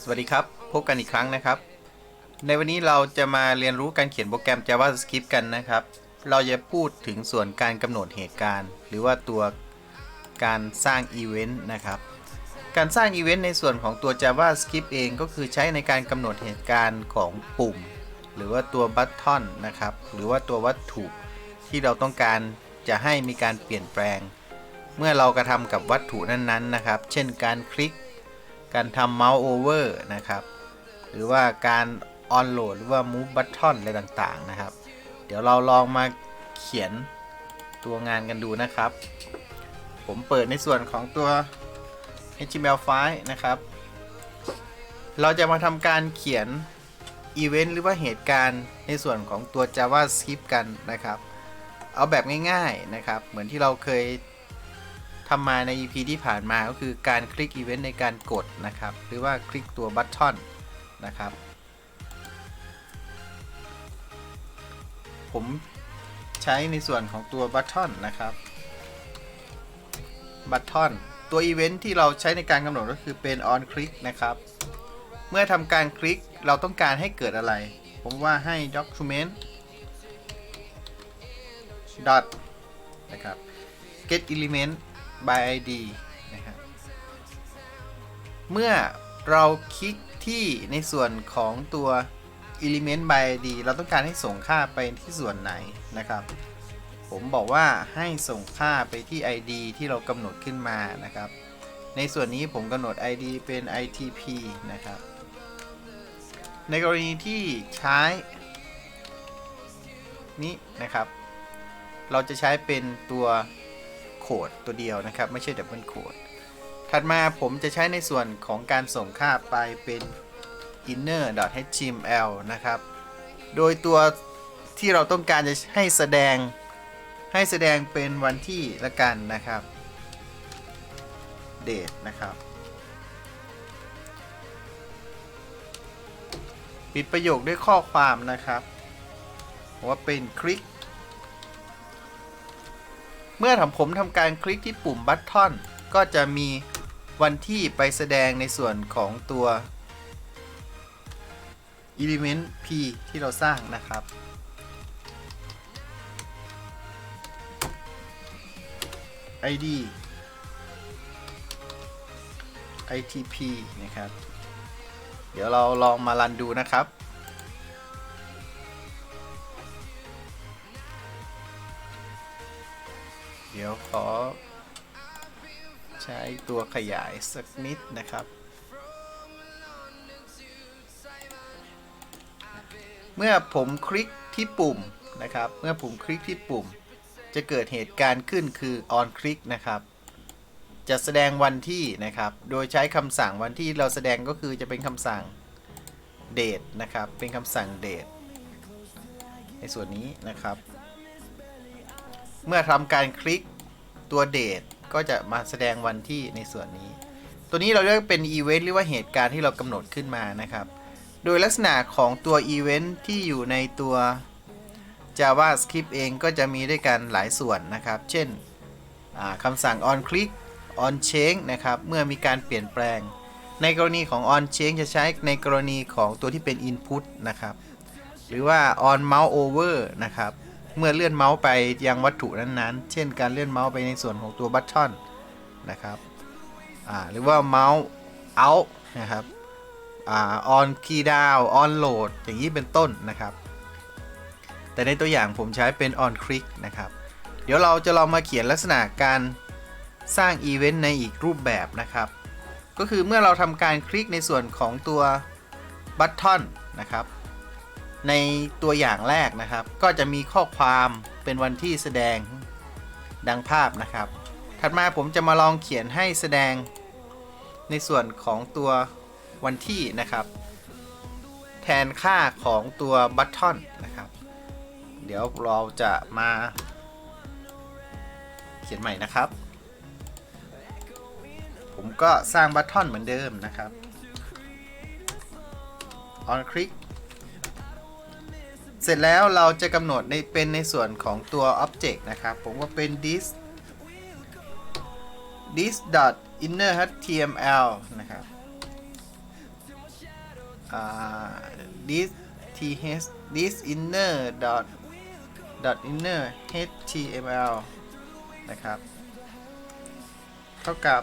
สวัสดีครับ พบกันอีกครั้งนะครับ ในวันนี้เราจะมาเรียนรู้การเขียนโปรแกรม JavaScript กันนะครับ เราจะพูดถึงส่วนการกำหนดเหตุการณ์ หรือว่าตัวการสร้างอีเวนต์นะครับ การสร้างอีเวนต์ในส่วนของตัว JavaScript เองก็คือใช้ในการกำหนดเหตุการณ์ของปุ่ม หรือว่าตัวบัตทอนนะครับ หรือว่าตัววัตถุที่เราต้องการจะให้มีการเปลี่ยนแปลง เมื่อเรากระทำกับวัตถุนั้นๆนะครับ เช่นการคลิก การทำ mouse over นะครับ หรือว่าการ on load หรือว่า move button อะไรต่างๆนะครับ เดี๋ยวเราลองมาเขียนตัวงานกันดูนะครับ ผมเปิดในส่วนของตัว HTML file นะครับ เราจะมาทำการเขียน event หรือว่าเหตุการณ์ในส่วนของตัว JavaScript กันนะครับ เอาแบบง่ายๆนะครับ เหมือนที่เราเคย ทำมาใน EP ที่ผ่านมาก็คือการคลิกอีเวนต์ในการกดนะครับ หรือว่าคลิกตัวบัตทอนนะครับ ผมใช้ในส่วนของตัวบัตทอนนะครับบัตทอนตัวอีเวนต์ที่เราใช้ในการกำหนดก็คือเป็น on click นะครับ เมื่อทำการคลิกเราต้องการให้เกิดอะไร ผมว่าให้ document dot นะครับ get element by id นะครับเมื่อเราคลิกที่ในส่วนของตัว element by id เราต้องการให้ส่งค่าไปที่ส่วนไหนนะครับ ผมบอกว่าให้ส่งค่าไปที่ id ที่เรากำหนดขึ้นมานะครับ ในส่วนนี้ผมกำหนด id เป็น itp นะครับ ในกรณีที่ใช้นี้นะครับ เราจะใช้เป็นตัว โคดตัวเดียวนะครับ ไม่ใช่ดับเบิลโคดถัดมาผมจะใช้ในส่วนของการส่งค่าไปเป็น inner.html นะครับ โดยตัวที่เราต้องการจะให้แสดงให้แสดงเป็นวันที่ละกันนะครับ date นะครับ ปิดประโยคด้วยข้อความนะครับว่าเป็นคลิก มื่อทำผมทำการคลิกที่ปุ่มบัตทอนก็จะมีวันที่ไปแสดงในส่วนของตัว element p ที่เราสร้างนะครับ id itp นะครับ เดี๋ยวเราลองมารันดูนะครับ ดี๋ยวขอ ใช้ตัวขยายสักนิดนะครับ เมื่อผมคลิกที่ปุ่มนะครับ เมื่อผมคลิกที่ปุ่ม จะเกิดเหตุการณ์ขึ้นคือ on click นะครับ จะแสดงวันที่นะครับ โดยใช้คำสั่งวันที่เราแสดงก็คือจะเป็นคำสั่ง date นะครับ เป็นคำสั่ง date ในส่วนนี้นะครับ เมื่อทำการคลิก ตัว date ก็จะมาแสดงวันที่ในส่วนนี้ ตัวนี้เราเรียกเป็น event หรือว่าเหตุการณ์ที่เรากำหนดขึ้นมานะครับ โดยลักษณะของตัว event ที่อยู่ในตัว JavaScript เองก็จะมีด้วยกันหลายส่วนนะครับ เช่นคำสั่ง on click on change นะครับ เมื่อมีการเปลี่ยนแปลง ในกรณีของ on change จะใช้ในกรณีของตัวที่เป็น input นะครับ หรือว่า on mouse over นะครับ เมื่อเลื่อนเมาส์ไปยังวัตถุนั้นๆ เช่นการเลื่อนเมาส์ไปในส่วนของตัวบัตทอนนะครับหรือว่าเมาส์ out นะครับอ่า on key down on load อย่างนี้เป็นต้นนะครับ แต่ในตัวอย่างผมใช้เป็น on click นะครับ เดี๋ยวเราจะลองมาเขียนลักษณะการสร้างอีเวนต์ในอีกรูปแบบนะครับ ก็คือเมื่อเราทำการคลิกในส่วนของตัวบัตทอนนะครับ ในตัวอย่างแรกนะครับ ก็จะมีข้อความเป็นวันที่แสดงดังภาพนะครับ ถัดมาผมจะมาลองเขียนให้แสดงในส่วนของตัววันที่นะครับ แทนค่าของตัวบัตทอนนะครับ เดี๋ยวเราจะมาเขียนใหม่นะครับ ผมก็สร้างบัตทอนเหมือนเดิมนะครับ on click เสร็จแล้วเราจะกำหนดในเป็นในส่วนของตัว object นะครับ ผมก็เป็น this this dot inner html นะครับ this th this inner dot dot inner html นะครับ เท่ากับ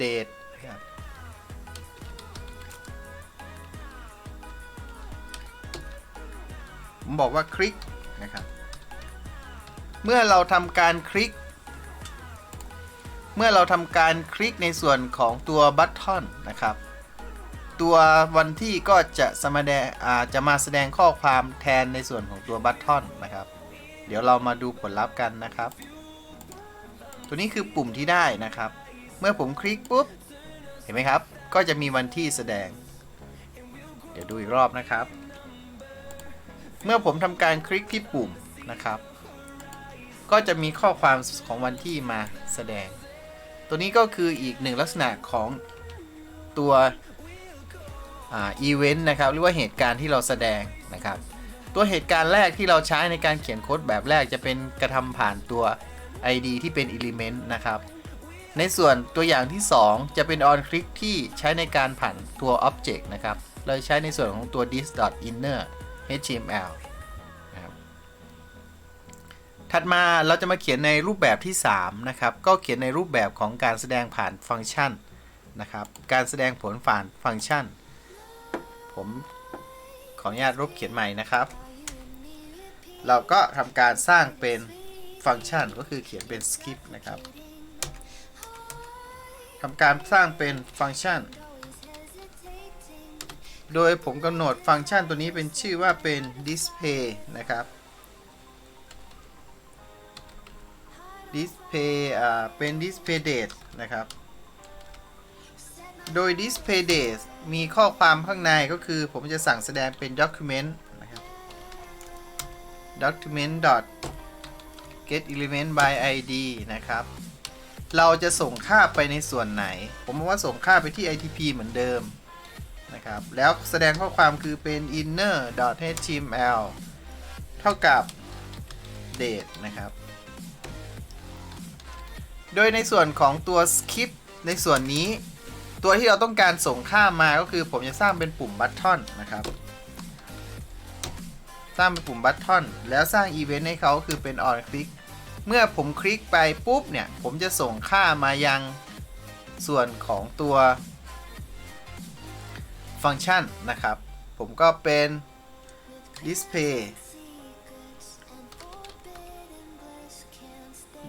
date นะครับ ผมบอกว่าคลิกนะครับ เมื่อเราทำการคลิก เมื่อเราทำการคลิกในส่วนของตัวบัตทอนนะครับ ตัววันที่ก็จะสมาแดงอาจะมาแสดงข้อความแทนในส่วนของตัวบัตทอนนะครับ เดี๋ยวเรามาดูผลลัพธ์กันนะครับ ตัวนี้คือปุ่มที่ได้นะครับ เมื่อผมคลิกปุ๊บ เห็นไหมครับ ก็จะมีวันที่แสดง เดี๋ยวดูอีกรอบนะครับ เมื่อผมทำการคลิกที่ปุ่มนะครับ ก็จะมีข้อความของวันที่มาแสดง ตัวนี้ก็คืออีกหนึ่งลักษณะของตัวอีเวนต์นะครับหรือว่าเหตุการณ์ที่เราแสดงนะครับ ตัวเหตุการณ์แรกที่เราใช้ในการเขียนโค้ดแบบแรกจะเป็นกระทำผ่านตัว ID ที่เป็น Element นะครับ ในส่วนตัวอย่างที่ 2 จะเป็น on click ที่ใช้ในการผ่านตัว object นะครับ เราใช้ในส่วนของตัว this inner html นะครับถัดมาเราจะมาเขียนในรูปแบบที่ 3 นะครับ ก็เขียนในรูปแบบของการแสดงผ่านฟังก์ชันนะครับ การแสดงผลผ่านฟังก์ชัน ผมขออนุญาตลบเขียนใหม่นะครับ เราก็ทำการสร้างเป็นฟังก์ชันก็คือเขียนเป็น script นะครับทำการสร้างเป็นฟังก์ชัน โดยผมกำหนดฟังก์ชันตัวนี้เป็นชื่อว่าเป็น display นะครับ display อ่า เป็น display date นะครับ โดย display date มีข้อความข้างในก็คือผมจะสั่งแสดงเป็น document นะครับ document dot get element by id นะครับ เราจะส่งค่าไปในส่วนไหน ผมว่าส่งค่าไปที่ itp เหมือนเดิม นะครับ แล้วแสดงข้อความคือเป็น inner dot html เท่ากับ date นะครับ โดยในส่วนของตัว skip ในส่วนนี้ ตัวที่เราต้องการส่งค่ามาก็คือผมจะสร้างเป็นปุ่มบัตทอนนะครับสร้างเป็นปุ่มบัตทอนแล้วสร้างอีเวนต์ให้เขาคือเป็น on click เมื่อผมคลิกไปปุ๊บเนี่ย ผมจะส่งค่ามายังส่วนของตัว ฟังก์ชันนะครับ ผมก็เป็น display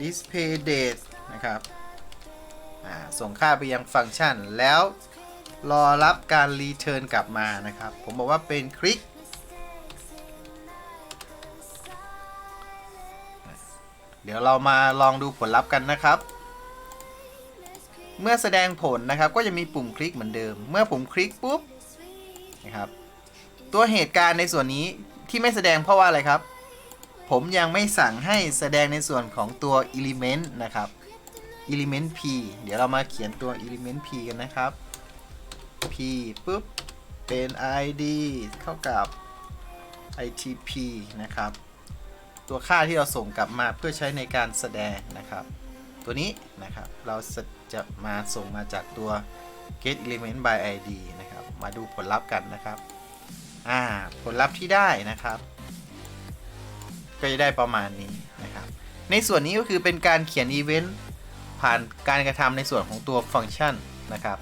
display date นะครับส่งค่าไปยังฟังก์ชัน แล้วรอรับการรีเทิร์นกลับมานะครับ ผมบอกว่าเป็นคลิกเดี๋ยวเรามาลองดูผลลัพธ์กันนะครับ เมื่อแสดงผลนะครับก็จะมีปุ่มคลิกเหมือนเดิม เมื่อผมคลิกปุ๊บ นะครับ ตัวเหตุการณ์ในส่วนนี้ที่ไม่แสดงเพราะว่าอะไรครับ ผมยังไม่สั่งให้แสดงในส่วนของตัว element นะครับ element p เดี๋ยวเรามาเขียนตัว element p กันนะครับ p ปุ๊บ เป็น id เท่ากับ itp นะครับ ตัวค่าที่เราส่งกลับมาเพื่อใช้ในการแสดงนะครับ ตัวนี้นะครับ เราจะมาส่งมาจากตัว get element by id นะครับ มาดูผลลัพธ์กันนะครับ อ่า ผลลัพธ์ที่ได้นะครับ ก็จะได้ประมาณนี้นะครับ ในส่วนนี้ก็คือเป็นการเขียนอีเวนต์ผ่านการกระทำในส่วนของตัวฟังก์ชันนะครับ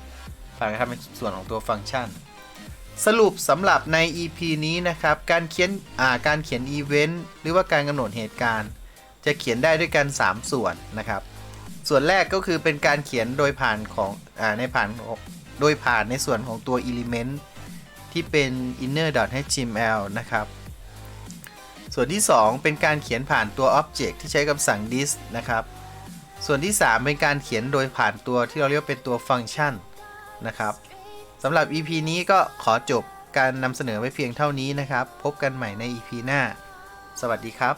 ผ่านการกระทำในส่วนของตัวฟังก์ชัน สรุปสำหรับใน EP นี้นะครับ การเขียนอ่าการเขียนอีเวนต์หรือว่าการกำหนดเหตุการณ์ จะเขียนได้ด้วยกัน 3 ส่วนนะครับ ส่วนแรกก็คือเป็นการเขียนโดยผ่านของอ่าในผ่าน โดยผ่านในส่วนของตัว element ที่เป็น inner.html นะครับ ส่วนที่ 2 เป็นการเขียนผ่านตัว object ที่ใช้คำสั่ง this นะครับ ส่วนที่ 3 เป็นการเขียนโดยผ่านตัวที่เราเรียกว่าเป็นตัวฟังก์ชันนะครับสำหรับ EP นี้ก็ขอจบการนำเสนอไว้เพียงเท่านี้นะครับ พบกันใหม่ใน EP หน้า สวัสดีครับ